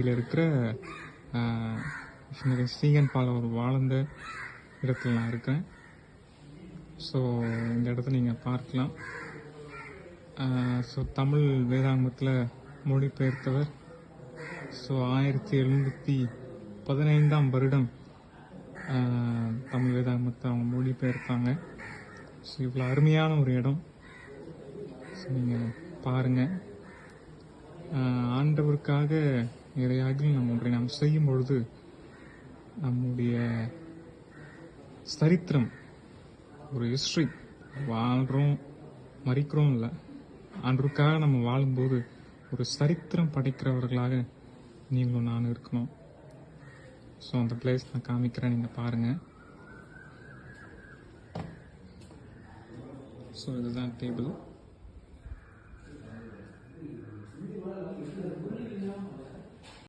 இதில் இருக்கிற ஆஹ், சீகன் பால் அவர் வாழ்ந்த இடத்துல நான் இருக்கேன் ஸோ இந்த இடத்த நீங்கள் பார்க்கலாம். ஸோ தமிழ் வேதாங்கத்தில் மொழிபெயர்த்தவர். ஸோ ஆயிரத்தி எழுநூற்றி பதினைந்தாம் வருடம் தமிழ் வேதாங்கத்தை அவங்க மொழிபெயர்த்தாங்க. ஸோ இவ்வளோ அருமையான ஒரு இடம். ஸோ நீங்கள் பாருங்கள் ஆண்டவருக்காக எதையாகிலும் நம்ம ஒன்றை நாம் செய்யும் பொழுது நம்முடைய சரித்திரம் ஒரு ஹிஸ்ட்ரி வாழ்கிறோம் மறிக்கிறோம் இல்லை. ஆண்டவருக்காக நம்ம வாழும்போது ஒரு சரித்திரம் படைக்கிறவர்களாக நீங்களும் நான் இருக்கணும். ஸோ அந்த பிளேஸ் நான் காமிக்கிறேன் நீங்கள் பாருங்கள் ஸோ இதுதான் டேபிள்